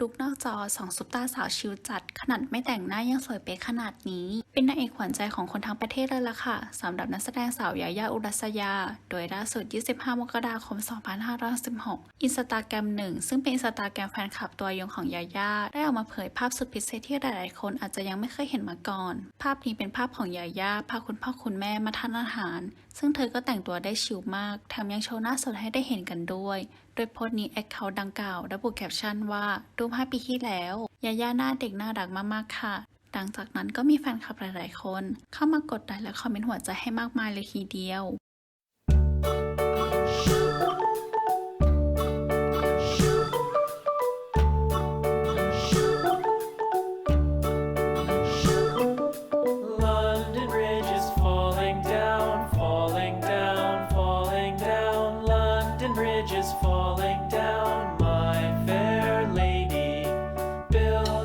ลุกนอกจอสองซุปตาสาวชิวจัด ขนาดไม่แต่งหน้ายังสวยเป๊ะขนาดนี้ เป็นนางเอกขวัญใจของคนทั้งประเทศเลยล่ะค่ะสำหรับนักแสดงสาวยายาอุรัสยา โดยล่าสุด 25 มกราคม 2516อินสตาแกรมหนึ่งซึ่งเป็นอินสตาแกรมแฟนคลับตัวยงของยายา ได้ออกมาเผยภาพสุดพิเศษที่หลายๆคนอาจจะยังไม่เคยเห็นมาก่อน ภาพนี้เป็นภาพของยายาพาคุณพ่อคุณแม่มาทานอาหาร ซึ่งเธอก็แต่งตัวได้ชิลมากแถมยังโชว์หน้าสดให้ได้เห็นกันด้วย โดยโพสต์นี้แอคเคาท์ดังกล่าวระบุแคปชั่นว่ารูป 5 ปีที่แล้วยาย่าหน้าเด็กน่ารักมากๆค่ะหลังจากนั้นก็มีแฟนคลับหลาย ๆ คน เข้ามากดไลค์และคอมเมนต์หัวใจให้มากมายเลยทีเดียว bridge is falling down.